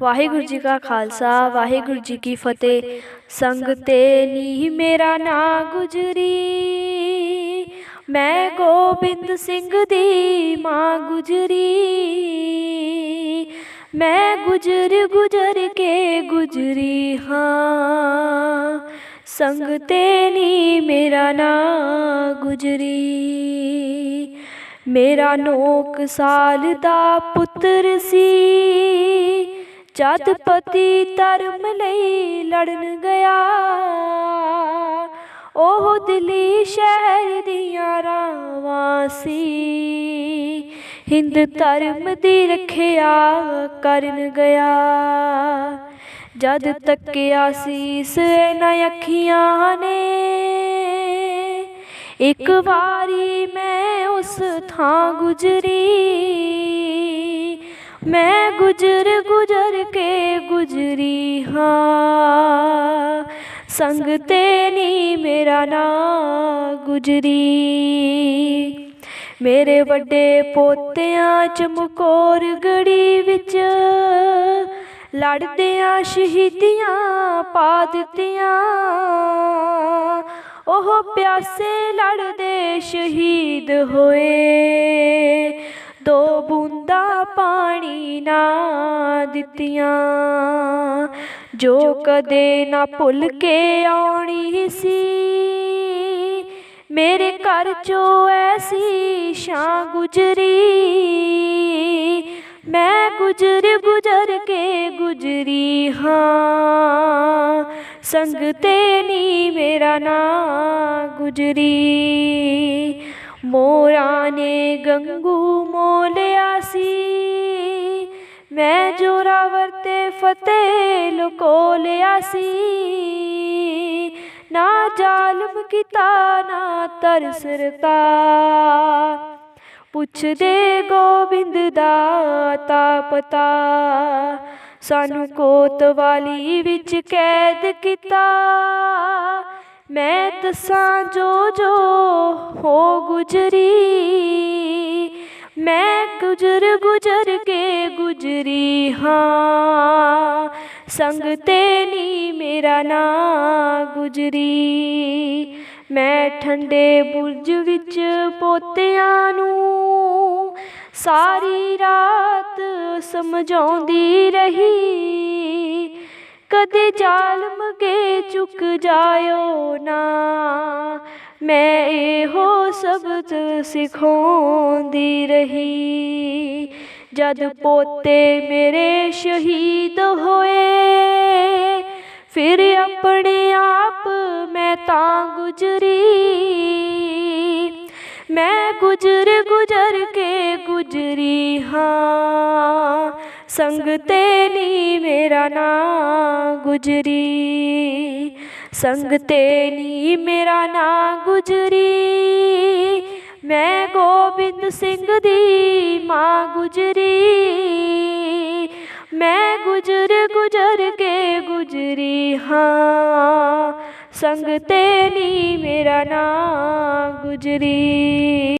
ਵਾਹਿਗੁਰੂ ਜੀ ਕਾ ਖਾਲਸਾ, ਵਾਹਿਗੁਰੂ ਜੀ ਕੀ ਫਤਿਹ। ਸੰਗ ਤੇ ਨੀ ਮੇਰਾ ਨਾਂ ਗੁਜਰੀ। ਮੈਂ ਗੋਬਿੰਦ ਸਿੰਘ ਦੀ ਮਾਂ ਗੁਜਰੀ। ਮੈਂ ਗੁਜਰ ਗੁਜਰ ਕੇ ਗੁਜਰੀ ਹਾਂ। ਸੰਗ ਤੇ ਨੀ ਮੇਰਾ ਨਾਂ ਗੁਜਰੀ। ਮੇਰਾ ਨੋਕ ਸਾਲ ਦਾ ਪੁੱਤਰ ਸੀ। ਜਦ ਪਤੀ ਧਰਮ ਲਈ ਲੜਨ ਗਿਆ, ਉਹ ਦਿੱਲੀ ਸ਼ਹਿਰ ਦੀਆਂ ਰਾਵਾਂ ਸੀ। ਹਿੰਦ ਧਰਮ ਦੀ ਰੱਖਿਆ ਕਰਨ ਗਿਆ। ਜਦ ਤੱਕਿਆ ਸੀਸ ਇਹਨਾਂ ਅੱਖੀਆਂ ਨੇ, ਇੱਕ ਵਾਰੀ ਮੈਂ ਉਸ ਥਾਂ ਗੁਜਰੀ। ਮੈਂ ਗੁਜਰ ਗੁਜਰ ਕੇ ਗੁਜਰੀ ਹਾਂ। ਸੰਗ ਤੇ ਨੀ ਮੇਰਾ ਨਾਂ ਗੁਜਰੀ। ਮੇਰੇ ਵੱਡੇ ਪੋਤਿਆਂ ਚਮਕੌਰ ਗੜੀ ਵਿੱਚ ਲੜਦਿਆਂ ਸ਼ਹੀਦੀਆਂ ਪਾ ਦਿੱਤੀਆਂ। ਉਹ ਪਿਆਸੇ ਲੜਦੇ ਸ਼ਹੀਦ ਹੋਏ। ਦੋ ਬੂੰਦਾ ਪਾਣੀ ਨਾ ਦਿੱਤੀਆਂ। ਜੋ ਕਦੇ ਨਾ ਭੁੱਲ ਕੇ ਆਉਣੀ ਸੀ, ਮੇਰੇ ਘਰ ਚੋਂ ਐਸੀ ਸ਼ਾਂ ਗੁਜਰੀ। ਮੈਂ ਗੁਜਰ ਗੁਜਰ ਕੇ ਗੁਜਰੀ ਹਾਂ, ਸੰਗ ਤੇ ਨੀ ਮੇਰਾ ਨਾਂ ਗੁਜਰੀ। ਮੋਰਾਂ ਨੇ ਗੰਗੂ ਮੋ ਮੈਂ ਜੋਰਾਵਰ ਤੇ ਫਤਿਹ ਲੁਕੋ ਲਿਆ ਸੀ। ਨਾ ਜ਼ਾਲਮ ਕੀਤਾ, ਨਾ ਤਰਸਰਤਾ ਪੁੱਛਦੇ ਗੋਬਿੰਦ ਦਾ ਤਾ ਪਤਾ। ਸਾਨੂੰ ਕੋਤਵਾਲੀ ਵਿੱਚ ਕੈਦ ਕੀਤਾ। ਮੈਂ ਦੱਸਾਂ ਜੋ ਜੋ ਹੋ ਗੁਜਰੀ। ਮੈਂ ਗੁਜਰ ਗੁਜਰ ਕੇ ਗੁਜਰੀ ਹਾਂ। ਸੰਗ ਤੇ ਮੇਰਾ ਨਾਂ ਗੁਜਰੀ। ਮੈਂ ਠੰਡੇ ਬੁਰਜ ਵਿੱਚ ਪੋਤਿਆਂ ਨੂੰ ਸਾਰੀ ਰਾਤ ਸਮਝਾਉਂਦੀ ਰਹੀ। ਕਦੇ ਜ਼ਾਲਮ ਕੇ ਚੁੱਕ ਜਾਇਓ ਨਾ। ਮੈਂ ਇਹੋ ਸਿਖਾਉਂਦੀ ਰਹੀ। ਜਦ ਪੋਤੇ ਮੇਰੇ ਸ਼ਹੀਦ ਹੋਏ, ਫਿਰ ਆਪਣੇ ਆਪ ਮੈਂ ਤਾਂ ਗੁਜਰੀ। ਮੈਂ ਗੁਜਰ ਗੁਜਰ ਕੇ ਗੁਜਰੀ ਹਾਂ। ਸੰਗ ਤੇ ਨੀ ਮੇਰਾ ਨਾਂ ਗੁਜਰੀ। ਸੰਗ ਤੇ ਨੀ ਮੇਰਾ ਨਾਂ ਗੁਜਰੀ। ਮੈਂ ਗੋਬਿੰਦ ਸਿੰਘ ਦੀ ਮਾਂ ਗੁਜਰੀ। ਮੈਂ ਗੁਜਰ ਗੁਜਰ ਕੇ ਗੁਜਰੀ ਹਾਂ। ਸੰਗ ਤੇ ਨੀ ਮੇਰਾ ਨਾਂ ਗੁਜਰੀ।